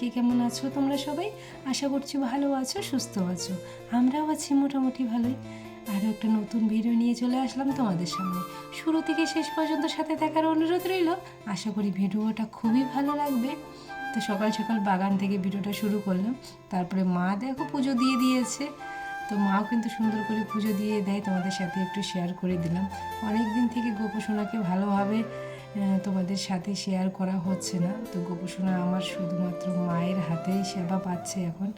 কে কেমন আছো? তোমরা সবাই? আশা করছি ভালো আছো, সুস্থ আছো। আমরাও আছি মোটামুটি ভালোই। আরও একটা নতুন ভিডিও নিয়ে চলে আসলাম তোমাদের সামনে। শুরু থেকে শেষ পর্যন্ত সাথে থাকার অনুরোধ রইল। আশা করি ভিডিওটা খুবই ভালো লাগবে। তো সকাল সকাল বাগান থেকে ভিডিওটা শুরু করলাম। তারপরে মা দেখো পুজো দিয়ে দিয়েছে। তো মাও কিন্তু সুন্দর করে পুজো দিয়ে দেয়। তোমাদের সাথে একটু শেয়ার করে দিলাম। অনেক দিন থেকে গোপসোনাকে ভালোভাবে তোমাদের সাথে শেয়ার করা হচ্ছে না। তো গোপসোনা আমার শুধুমাত্র মায়ের হাতেই সেবা পাচ্ছে এখন।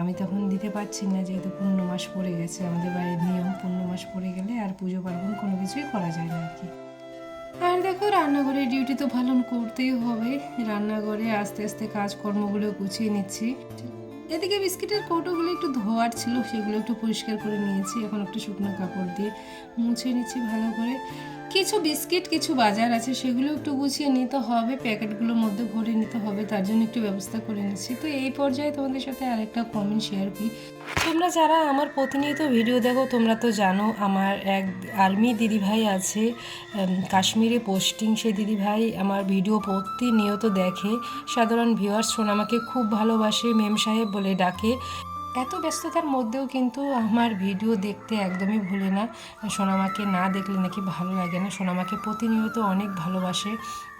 আমি তখন দিতে পারছি না, যেহেতু পূর্ণ মাস পড়ে গেছে। আমাদের বাড়ির নিয়ম, পূর্ণ মাস পড়ে গেলে আর পুজো পার্বণ কোনো কিছুই করা যায় না আর কি। আর দেখো, রান্নাঘরের ডিউটি তো পালন করতেই হবে। রান্নাঘরে আস্তে আস্তে কাজকর্মগুলো গুছিয়ে নিচ্ছি। এদিকে বিস্কিটের কৌটোগুলো একটু ধোয়ার ছিল, সেগুলো একটু পরিষ্কার করে নিয়েছি। এখন একটু শুকনো কাপড় দিয়ে মুছে নিচ্ছি ভালো করে। কিছু বিস্কিট, কিছু বাজার আছে, সেগুলো একটু গুছিয়ে নিতে হবে, প্যাকেটগুলোর মধ্যে ভরে নিতে হবে, তার জন্য একটু ব্যবস্থা করে নিচ্ছি। তো এই পর্যায়ে তোমাদের সাথে আরেকটা কমেন্ট শেয়ার করি। তোমরা যারা আমার প্রতিনিয়ত ভিডিও দেখো, তোমরা তো জানো আমার এক আর্মি দিদিভাই আছে কাশ্মীরে পোস্টিং সেই দিদিভাই আমার ভিডিও প্রতিনিয়ত দেখে। সাধারণ ভিউয়ার্স শোন আমাকে খুব ভালোবাসে মেম সাহেব বলে ডাকে। এত ব্যস্ততার মধ্যেও কিন্তু আমার ভিডিও দেখতে একদমই ভুলে না। সোনামাকে না দেখলে নাকি ভালো লাগে না। সোনামাকে প্রতিনিয়ত অনেক ভালোবাসে,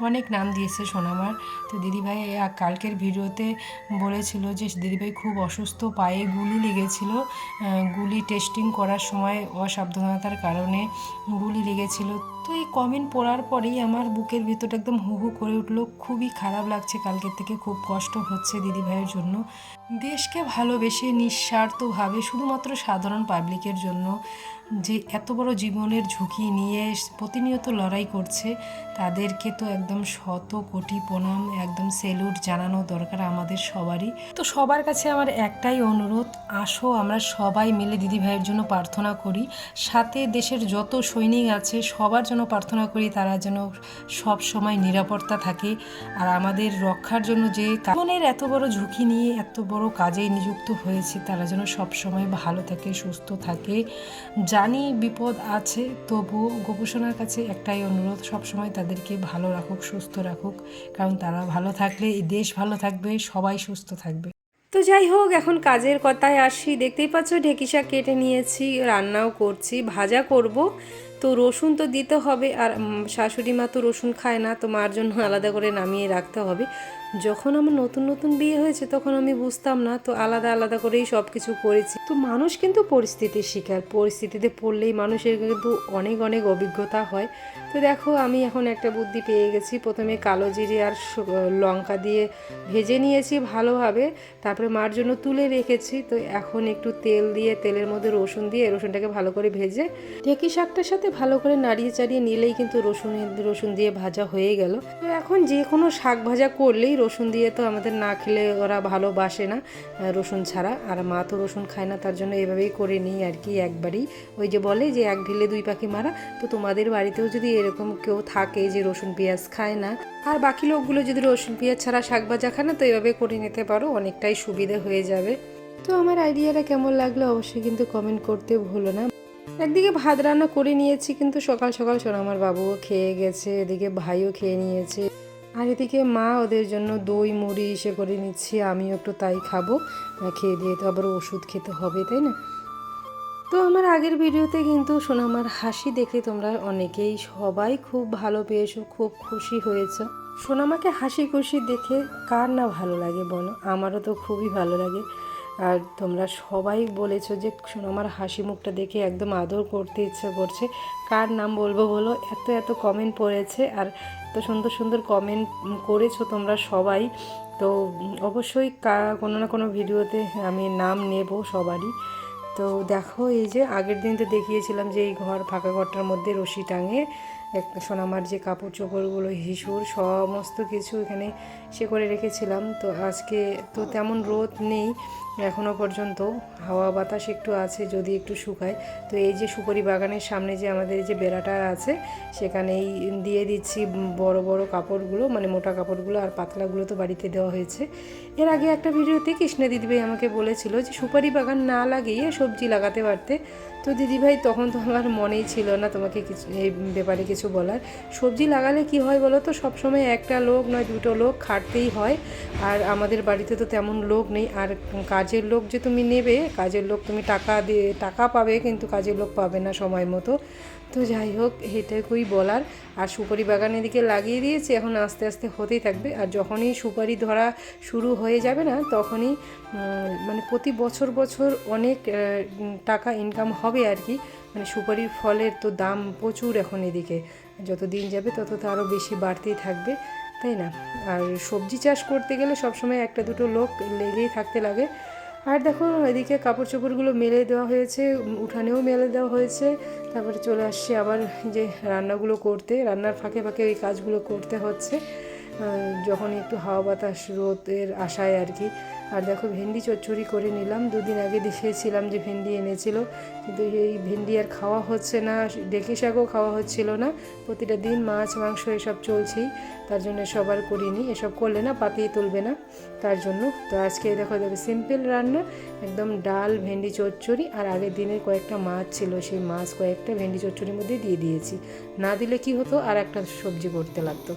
অনেক নাম দিয়েছে সোনামার। তো দিদিভাই কালকের ভিডিওতে বলেছিল যে দিদিভাই খুব অসুস্থ, পায়ে গুলি লেগেছিল। গুলি টেস্টিং করার সময় অসাবধানতার কারণে গুলি লেগেছিল। তো এই কমেন্ট পড়ার পরেই আমার বুকের ভিতরটা একদম হু হু করে উঠল। খুবই খারাপ লাগছে কালকের থেকে, খুব কষ্ট হচ্ছে দিদিভাইয়ের জন্য। দেশকে ভালোবেসে নিঃস্বার্থভাবে শুধুমাত্র সাধারণ পাবলিকের জন্য যে এত বড় জীবনের ঝুঁকি নিয়ে প্রতিনিয়ত লড়াই করছে, তাদেরকে তো একদম শত কোটি প্রণাম একদম সেলুট জানানো দরকার আমাদের সবারই। তো সবার কাছে আমার একটাই অনুরোধ, আসো আমরা সবাই মিলে দিদি ভাইয়ের জন্য প্রার্থনা করি। সাথে দেশের যত সৈনিক আছে, সবার জন্য প্রার্থনা করি তারা যেন সব সময় নিরাপত্তা থাকে। আর আমাদের রক্ষার জন্য যে জীবনের এত বড় ঝুঁকি নিয়ে, এত বড় কাজে নিযুক্ত হয়েছে। তারা যেন সব সময় ভালো থাকে, সুস্থ থাকে। জানি বিপদ আছে তবুও গবেষণার কাছে একটাই অনুরোধ, সবসময় তাদেরকে ভালো রাখুক, সুস্থ রাখুক। কারণ তারা ভালো থাকলে এই দেশ ভালো থাকবে, সবাই সুস্থ থাকবে। তো যাই হোক, এখন কাজের কথায় আসি। দেখতেই পাচ্ছ ঢেকি শাক কেটে নিয়েছি, রান্নাও করছি, ভাজা করব। তো রসুন তো দিতে হবে, আর শাশুড়ি মা তো রসুন খায় না, তো মার জন্য আলাদা করে নামিয়ে রাখতে হবে। যখন আমার নতুন নতুন বিয়ে হয়েছে, তখন আমি বুঝতাম না, তো আলাদা আলাদা করেই সব কিছু করেছি। তো মানুষ কিন্তু পরিস্থিতির শিকার। পরিস্থিতিতে পড়লেই মানুষের কিন্তু অনেক অনেক অভিজ্ঞতা হয়। তো দেখো, আমি এখন একটা বুদ্ধি পেয়ে গেছি। প্রথমে কালো জিরে আর লঙ্কা দিয়ে ভেজে নিয়েছি ভালোভাবে। তারপরে মার জন্য তুলে রেখেছি। তো এখন একটু তেল দিয়ে, তেলের মধ্যে রসুন দিয়ে, রসুনটাকে ভালো করে ভেজে ঢেকি শাকটার সাথে ভালো করে নাড়িয়ে চাড়িয়ে নিলেই কিন্তু রসুন রসুন দিয়ে ভাজা হয়ে গেল। তো এখন যে কোনো শাক ভাজা করলেই রসুন দিয়ে তো আমাদের না খেলে ওরা ভালোবাসে না রসুন ছাড়া। আর মা তো রসুন খায় না, তার জন্য এভাবেই করে নিই আর কি একবারই। ওই যে বলে যে এক ঢিলে দুই পাখি মারা, তো তোমাদের বাড়িতেও যদি এরকম কেউ থাকে যে রসুন পেঁয়াজ খায় না, আর বাকি লোকগুলো যদি রসুন পেঁয়াজ ছাড়া শাক ভাজা খায় না, তো এভাবে করে নিতে পারো, অনেকটাই সুবিধে হয়ে যাবে। তো আমার আইডিয়াটা কেমন লাগল অবশ্যই কিন্তু কমেন্ট করতে ভুলো না। একদিকে ভাত রান্না করে নিয়েছি কিন্তু সকাল সকাল শোনো আমার বাবুও খেয়ে গেছে, এদিকে ভাইও খেয়ে নিয়েছে। আর এদিকে মা ওদের জন্য দই, মুড়ি এসে করে নিচ্ছি, আমিও একটু তাই খাব। খেয়ে দিয়ে তো আবার ওষুধ খেতে হবে, তাই না? তো আমার আগের ভিডিওতে কিন্তু সোনামার হাসি দেখে তোমরা অনেকেই সবাই খুব ভালো পেয়েছ, খুব খুশি হয়েছ। সোনামাকে হাসি খুশি দেখে কার না ভালো লাগে বলো? আমারও তো খুবই ভালো লাগে। আর তোমরা সবাই বলেছ যে আমার হাসি মুখটা দেখে একদম আদর করতে ইচ্ছে করছে। কার নাম বলব বলো? এত এত কমেন্ট পড়েছে আর এত সুন্দর সুন্দর কমেন্ট করেছ তোমরা সবাই। তো অবশ্যই কোনো না কোনো ভিডিওতে আমি নাম নেব সবারই। তো দেখো, এই যে আগের দিন তো দেখিয়েছিলাম যে এই ঘর, ফাঁকা ঘরটার মধ্যে রশি টাঙে সোনামার যে কাপড় চোপড়গুলো, হিসুর, সমস্ত কিছু এখানে সে করে রেখেছিলাম, তো আজকে তো তেমন রোদ নেই এখনও পর্যন্ত। হাওয়া বাতাস একটু আছে, যদি একটু শুকায়। তো এই যে সুপারি বাগানের সামনে যে আমাদের যে বেড়াটা আছে, সেখানেই দিয়ে দিচ্ছি বড় বড় কাপড়গুলো মানে মোটা কাপড়গুলো আর পাতলাগুলো তো বাড়িতে দেওয়া হয়েছে। এর আগে একটা ভিডিওতে কৃষ্ণা দিদিভাই আমাকে বলেছিল যে, সুপারি বাগান না লাগিয়ে সবজি লাগাতে পারতে। তো দিদিভাই, তখন তো আমার মনেই ছিল না তোমাকে কিছু, এই ব্যাপারে কিছু বলার। সবজি লাগালে কি হয় বলো তো, সবসময় একটা লোক নয়, দুটো লোক খাট থাকতেই হয়। আর আমাদের বাড়িতে তো তেমন লোক নেই। আর কাজের লোক যে তুমি নেবে, কাজের লোক তুমি টাকা দিয়ে, টাকা পাবে কিন্তু কাজের লোক পাবে না সময় মতো। তো যাই হোক, এটাকুই বলার। আর সুপারি বাগান এদিকে লাগিয়ে দিয়েছি, এখন আস্তে আস্তে হতেই থাকবে। আর যখনই সুপারি ধরা শুরু হয়ে যাবে না, তখনই মানে প্রতি বছর বছর অনেক টাকা ইনকাম হবে আর কি। মানে সুপারির ফলের তো দাম প্রচুর এখন এদিকে। যত দিন যাবে, তত তো আরও বেশি বাড়তেই থাকবে। তাই না। আর সবজি চাষ করতে গেলে সবসময় একটা দুটো লোক লেগেই থাকতে লাগে। আর দেখো, এদিকে কাপড় চোপড়গুলো মেলে দেওয়া হয়েছে, উঠানেও মেলে দেওয়া হয়েছে। তারপরে চলে আসছি আবার যে রান্নাগুলো করতে, রান্নার ফাঁকে ফাঁকে ওই কাজগুলো করতে হচ্ছে। যখন একটু হাওয়া বাতাস রোদের আশায় আর কি। আর দেখো ভেন্ডি চচ্চড়ি করে নিলাম। দুদিন আগে দেখিয়েছিলাম যে ভেন্ডি এনেছিল, কিন্তু এই ভেন্ডি আর খাওয়া হচ্ছে না, ডেকে শাকও খাওয়া হচ্ছিল না। প্রতিটা দিন মাছ, মাংস এসব চলছেই, তার জন্য সবার করিনি। এসব করলে না পাতিয়ে তুলবে না, তার জন্য। তো আজকে দেখো দেখো সিম্পল রান্না, একদম ডাল, ভেন্ডি চচ্চড়ি, আর আগের দিনের কয়েকটা মাছ ছিল, সেই মাছ কয়েকটা ভেন্ডি চচ্চড়ির মধ্যে দিয়ে দিয়েছি। না দিলে কি হতো? আর একটা সবজি করতে লাগতো।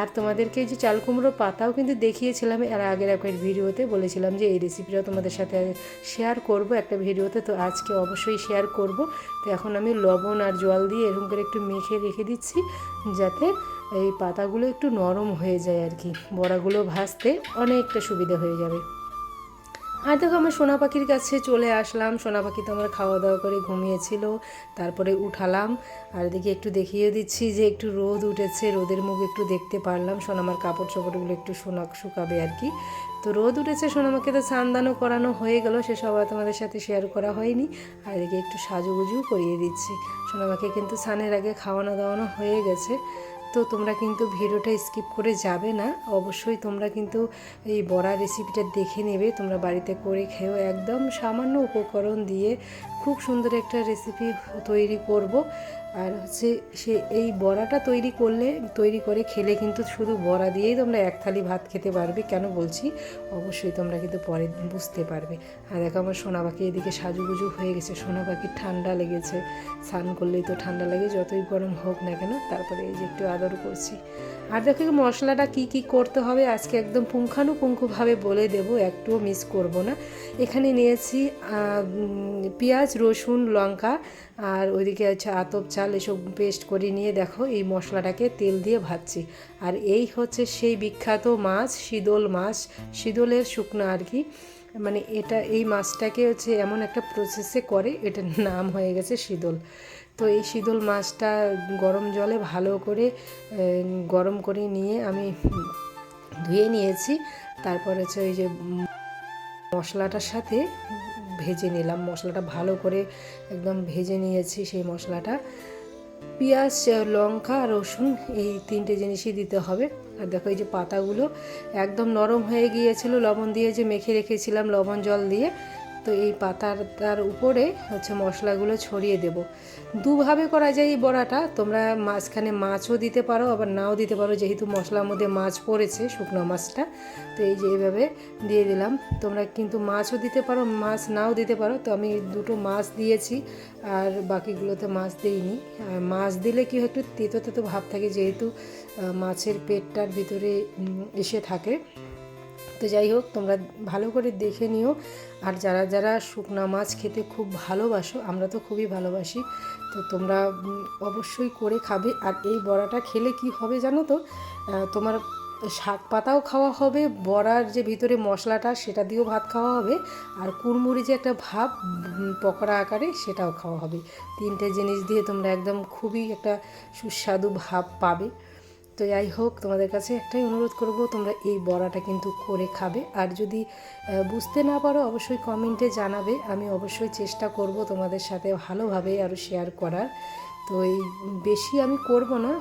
আর তোমাদেরকে যে চাল কুমড়োর পাতাও কিন্তু দেখিয়েছিলাম আর আগের একটা ভিডিওতে। বলেছিলাম যে এই রেসিপিটাও তোমাদের সাথে শেয়ার করব একটা ভিডিওতে, তো আজকে অবশ্যই শেয়ার করব। তো এখন আমি লবণ আর জল দিয়ে এরকম করে একটু মেখে রেখে দিচ্ছি, যাতে এই পাতাগুলো একটু নরম হয়ে যায় আর কি। বড়াগুলো ভাজতে অনেকটা সুবিধা হয়ে যাবে। আর দেখো আমার সোনা পাখির কাছে চলে আসলাম। সোনা পাখি তো আমার খাওয়া দাওয়া করে ঘুমিয়েছিল, তারপরে উঠালাম। আর এদিকে একটু দেখিয়ে দিচ্ছি যে একটু রোদ উঠেছে, রোদের মুখ একটু দেখতে পারলাম। সোনামার কাপড় চোপড়গুলো একটু সোনা শুকাবে আর কি। তো রোদ উঠেছে, সোনামাকে তো স্নান করানো হয়ে গেল সেসব আর তোমাদের সাথে শেয়ার করা হয়নি। আর এদিকে একটু সাজুগুজুও করিয়ে দিচ্ছি। সোনামাকে কিন্তু সানের আগে খাওয়ানো দাওয়ানো হয়ে গেছে। তো তোমরা কিন্তু ভিডিওটা স্কিপ করে যাবে না। অবশ্যই তোমরা কিন্তু এই বড়া রেসিপিটা দেখে নেবে। তোমরা বাড়িতে করে খেয়েও একদম সামান্য উপকরণ দিয়ে খুব সুন্দর একটা রেসিপি তৈরি করব। আর হচ্ছে সে এই বড়াটা তৈরি করলে, তৈরি করে খেলে কিন্তু শুধু বড়া দিয়েই তোমরা এক থালি ভাত খেতে পারবে। কেন বলছি? অবশ্যই তোমরা কিন্তু পরে বুঝতে পারবে। আর দেখো আমার সোনা পাখি এদিকে সাজুগুজু হয়ে গেছে। সোনা পাখির ঠান্ডা লেগেছে। স্নান করলেই তো ঠান্ডা লাগে, যতই গরম হোক না কেন। তারপরে এই যে একটু আদর করছি। আর দেখো মশলাটা কি কি করতে হবে? আজকে একদম পুঙ্খানুপুঙ্খভাবে বলে দেব, একটুও মিস করব না। এখানে নিয়েছি পেঁয়াজ, রসুন, লঙ্কা আর ওইদিকে হচ্ছে আতপ চাল, এসব পেস্ট করে নিয়ে দেখো, এই মশলাটাকে তেল দিয়ে ভাজছি। আর এই হচ্ছে সেই বিখ্যাত মাছ শীদল মাছ শীদলের শুকনো আর কি। মানে এটা, এই মাছটাকে হচ্ছে এমন একটা প্রসেসে করে, এটার নাম হয়ে গেছে শীদল তো এই শীতল মাছটা গরম জলে ভালো করে গরম করে নিয়ে আমি ধুয়ে নিয়েছি। তারপর হচ্ছে ওই যে মশলাটার সাথে ভেজে নিলাম। মশলাটা ভালো করে একদম ভেজে নিয়েছি সেই মশলাটা। পেঁয়াজ, লঙ্কা, রসুন এই তিনটে জিনিসই দিতে হবে। আর দেখো এই যে পাতাগুলো একদম নরম হয়ে গিয়েছিল, লবণ দিয়ে যে মেখে রেখেছিলাম লবণ জল দিয়ে। তো এই পাতার তার উপরে হচ্ছে মশলাগুলো ছড়িয়ে দেব। দুভাবে করা যায় এই বড়াটা। তোমরা মাঝখানে মাছও দিতে পারো, আবার নাও দিতে পারো, যেহেতু মশলার মধ্যে মাছ পড়েছে, শুকনো মাছটা। তো এই যে এইভাবে দিয়ে দিলাম। তোমরা কিন্তু মাছও দিতে পারো, মাছ নাও দিতে পারো। তো আমি দুটো মাছ দিয়েছি, আর বাকিগুলোতে মাছ দিইনি। আর মাছ দিলে কি হয়, একটু তেতো তেতো ভাব থাকে, যেহেতু মাছের পেটটার ভিতরে এসে থাকে। তো যাই হোক, তোমরা ভালো করে দেখে নিও। আর যারা যারা শুকনা মাছ খেতে খুব ভালোবাসো, আমরা তো খুবই ভালোবাসি, তো তোমরা অবশ্যই করে খাবে। আর এই বড়াটা খেলে কি হবে জানো তো? তোমার শাক পাতাও খাওয়া হবে, বড়ার যে ভিতরে মশলাটা, সেটা দিয়েও ভাত খাওয়া হবে, আর কুড়মুড়ি যে একটা ভাব পকোড়া আকারে সেটাও খাওয়া হবে। তিনটে জিনিস দিয়ে তোমরা একদম খুবই একটা সুস্বাদু ভাব পাবে। তো যাই হোক, তোমাদের কাছে একটাই অনুরোধ করব, তোমরা এই বড়াটা কিন্তু করে খাবে। আর যদি বুঝতে না পারো, অবশ্যই কমেন্টে জানাবে। আমি অবশ্যই চেষ্টা করব তোমাদের সাথে ভালোভাবে আরও শেয়ার করার। তো এই বেশি আমি করব না,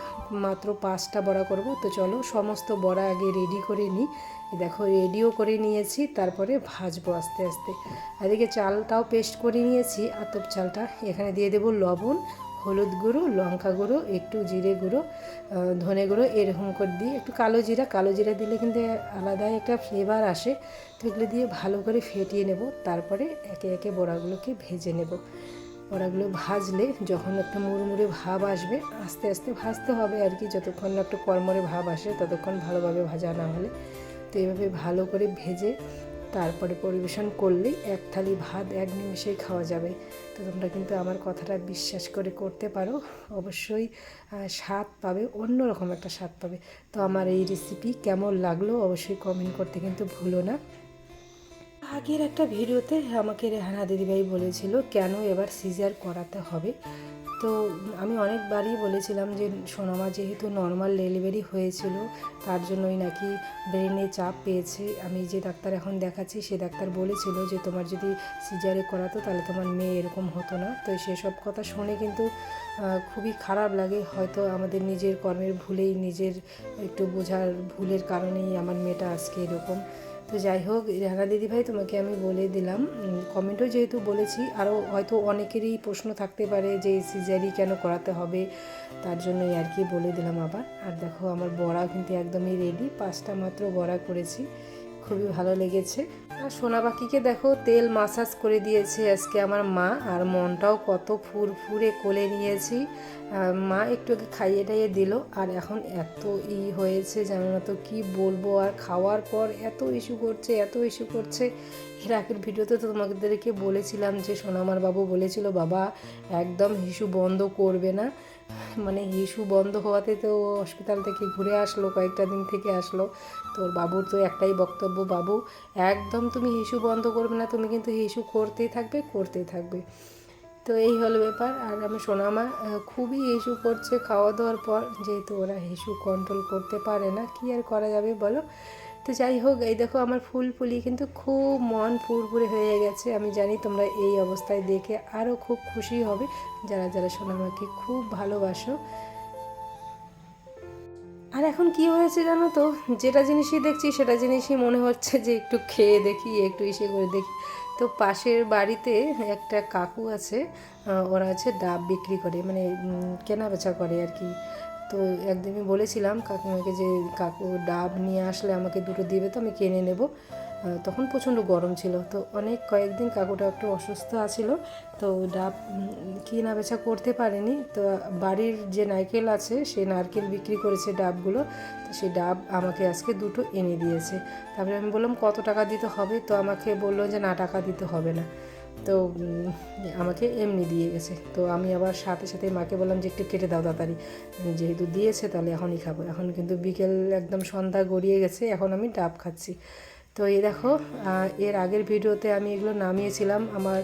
মাত্র পাঁচটা বড়া করব। তো চলো, সমস্ত বড়া আগে রেডি করে নিই। দেখো রেডিও করে নিয়েছি, তারপরে ভাজবো আস্তে আস্তে। এদিকে চালটাও পেস্ট করে নিয়েছি। আতপ চালটা, এখানে দিয়ে দেবো লবণ। হলুদ গুঁড়ো, লঙ্কা গুঁড়ো, একটু জিরে গুঁড়ো ধনে গুঁড়ো, এরকম করে দিয়ে একটু কালো জিরা কালো জিরা দিলে কিন্তু আলাদাই একটা ফ্লেভার আসে। তো এগুলো দিয়ে ভালো করে ফেটিয়ে নেব, তারপরে একে একে বড়াগুলোকে ভেজে নেব। বড়াগুলো ভাজলে যখন একটা মুড়মুড়ে ভাব আসবে, আস্তে আস্তে ভাজতে হবে আর কি, যতক্ষণ না একটা কর্মরে ভাব আসে, ততক্ষণ ভালোভাবে ভাজা না হলে। তো এইভাবে ভালো করে ভেজে তারপরে পরিবেশন করলেই এক থালি ভাত, এক নিমিষেই খাওয়া যাবে। তো তোমরা কিন্তু আমার কথাটা বিশ্বাস করে করতে পারো। অবশ্যই স্বাদ পাবে, অন্যরকম একটা স্বাদ পাবে। তো আমার এই রেসিপি কেমন লাগল অবশ্যই কমেন্ট করতে কিন্তু ভুলো না। আগের একটা ভিডিওতে আমাকে রেহানা দিদিভাই বলেছিল, কেন এবার সিজার করাতে হবে? তো আমি অনেকবারই বলেছিলাম যে সোনামা যেহেতু নর্মাল ডেলিভারি হয়েছিল, তার জন্যই নাকি ব্রেনে চাপ পেয়েছে। আমি যে ডাক্তার এখন দেখাচ্ছি, সে ডাক্তার বলেছিল যে তোমার যদি সিজারে করাতো তাহলে তোমার মেয়ে এরকম হতো না। তো সেসব কথা শুনে কিন্তু খুবই খারাপ লাগে। হয়তো আমাদের নিজের কর্মের ভুলেই নিজের একটু বোঝার ভুলের কারণেই আমার মেয়েটা আজকে এরকম। তো যাই হোক, রেহানা দিদিভাই তোমাকে আমি বলে দিলাম। কমেন্টও যেহেতু বলেছি আরও হয়তো অনেকেরই প্রশ্ন থাকতে পারে যে সিজারি কেন করাতে হবে? তার জন্যই আর কি বলে দিলাম আবার। আর দেখো, আমার বড়া কিন্তু একদমই রেডি পাঁচটা মাত্র বড়া করেছি। খুবই ভালো লেগেছে। আর সোনা পাখিকে দেখো, তেল মাসাজ করে দিয়েছে আজকে আমার মা, আর মনটাও কত ফুরফুরে কোলে নিয়েছি। মা একটু খাইয়ে টাইয়ে দিল, আর এখন এত ই হয়েছে জানো না তো কী বলব, আর খাওয়ার পর এত ইস্যু করছে, এত ইস্যু করছে। এর আগের ভিডিওতে তো তোমাদেরকে বলেছিলাম যে সোনামার বাবু বলেছিল, বাবা, একদম হিসু বন্ধ করবে না। মানে হিসু বন্ধ হওয়াতে তো হসপিটাল থেকে ঘুরে আসলো, কয়েকটা দিন থেকে আসলো। তোর বাবুর তো একটাই বক্তব্য, বাবু, একদম তুমি হিসু বন্ধ করবে না, তুমি কিন্তু হিসু করতেই থাকবে করতেই থাকবে। তো এই হলো ব্যাপার। আর আমি সোনামা খুবই হিসু করছে খাওয়া দাওয়ার পর, যেহেতু ওরা হিসু কন্ট্রোল করতে পারে না, কি আর করা যাবে বলো? তো যাই হোক, এই দেখো আমার ফুল ফুলি কিন্তু খুব মন ফুরফুরে হয়ে গেছে। আমি জানি তোমরা এই অবস্থায় দেখে আরও খুব খুশি হবে। যারা যারা সোনামাকে খুব ভালোবাসো। আর এখন কি হয়েছে জানো তো? যেটা জিনিসই দেখছি, সেটা জিনিসই মনে হচ্ছে যে একটু খেয়ে দেখি, একটু ইসে করে দেখি। তো পাশের বাড়িতে একটা কাকু আছে ওরা আছে ডাব বিক্রি করে মানে কেনা বেচা করে আর কি। তো একদিনই বলেছিলাম কাকিমাকে যে, কাকু ডাব নিয়ে আসলে আমাকে দুটো দিবে তো, আমি কিনে নেব। তখন প্রচণ্ড গরম ছিল। তো অনেক কয়েকদিন কাকুটা একটু অসুস্থ আছিল। তো ডাব কেনা বেচা করতে পারেনি। তো বাড়ির যে নারকেল আছে, সেই নারকেল বিক্রি করেছে ডাবগুলো। তো সেই ডাব আমাকে আজকে দুটো এনে দিয়েছে। তারপরে আমি বললাম, কত টাকা দিতে হবে? তো আমাকে বলল যে, না, টাকা দিতে হবে না। তো আমাকে এমনি দিয়ে গেছে। তো আমি আবার সাথে সাথে মাকে বললাম যে, একটু কেটে দাও তাড়াতাড়ি। যেহেতু দিয়েছে, তাহলে এখনই খাব। এখন কিন্তু বিকেল একদম সন্ধ্যা গড়িয়ে গেছে, এখন আমি ডাব খাচ্ছি। তো এই দেখো এর আগের ভিডিওতে আমি এগুলো নামিয়েছিলাম। আমার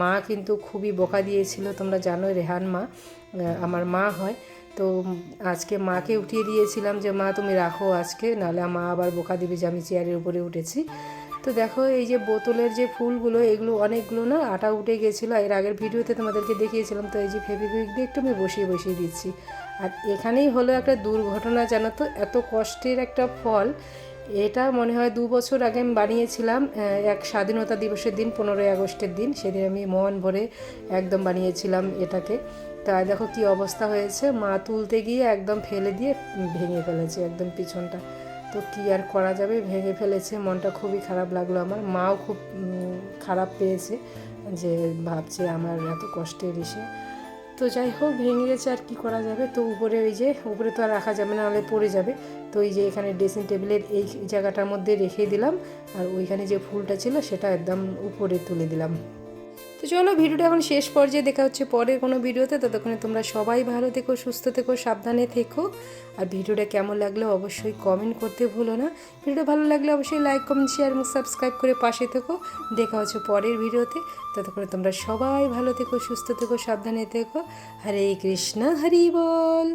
মা কিন্তু খুবই বোকা দিয়েছিল, তোমরা জানো, রেহান মা আমার মা হয়। তো আজকে মাকে উঠিয়ে দিয়েছিলাম যে, মা, তুমি রাখো আজকে, নাহলে মা আবার বোকা দিবে যে, আমি চেয়ারের উপরে উঠেছি। তো দেখো, এই যে বোতলের যে ফুলগুলো, এগুলো অনেকগুলো না আটা উঠে গেছিল। এর আগের ভিডিওতে তোমাদেরকে দেখিয়েছিলাম, তো এই যে ফেভিকুইক দিয়ে একটু আমি বসিয়ে বসিয়ে দিচ্ছি। আর এখানেই হলো একটা দুর্ঘটনা, জানো তো? এত কষ্টের একটা ফল। এটা মনে হয় দু বছর আগে আমি বানিয়েছিলাম এক স্বাধীনতা দিবসের দিন, পনেরোই আগস্টের দিন। সেদিন আমি মন ভরে একদম বানিয়েছিলাম এটাকে। তা দেখো কি অবস্থা হয়েছে। মা তুলতে গিয়ে একদম ফেলে দিয়ে ভেঙে ফেলেছে, একদম পিছনটা। তো কি আর করা যাবে? ভেঙে ফেলেছে, মনটা খুবই খারাপ লাগল আমার। মাও খুব খারাপ পেয়েছে যে ভাবছে আমার এত কষ্টের ইসে তো যাই হোক, ভেঙে গেছে, আর কি করা যাবে? তো উপরে ওই যে, উপরে তো আর রাখা যাবে না, নাহলে পড়ে যাবে। তো এই যে এখানে ড্রেসিং টেবিলের এই জায়গাটার মধ্যে রেখে দিলাম, আর ওইখানে যে ফুলটা ছিল সেটা একদম উপরে তুলে দিলাম। তো চলো ভিডিওটা এখন শেষ পর্যায়ে দেখা হচ্ছে পরের কোনো ভিডিওতে। ততক্ষণে তোমরা সবাই ভালো থেকো, সুস্থ থেকো, সাবধানে থেকো। আর ভিডিওটা কেমন লাগল অবশ্যই কমেন্ট করতে ভুলো না। ভিডিও ভালো লাগলে অবশ্যই লাইক কমেন্ট শেয়ার এবং সাবস্ক্রাইব করে পাশে থেকো। দেখা হচ্ছে পরের ভিডিওতে। ততক্ষণে তোমরা সবাই ভালো থেকো, সুস্থ থেকো, সাবধানে থেকো। হরে কৃষ্ণ, হরি বল।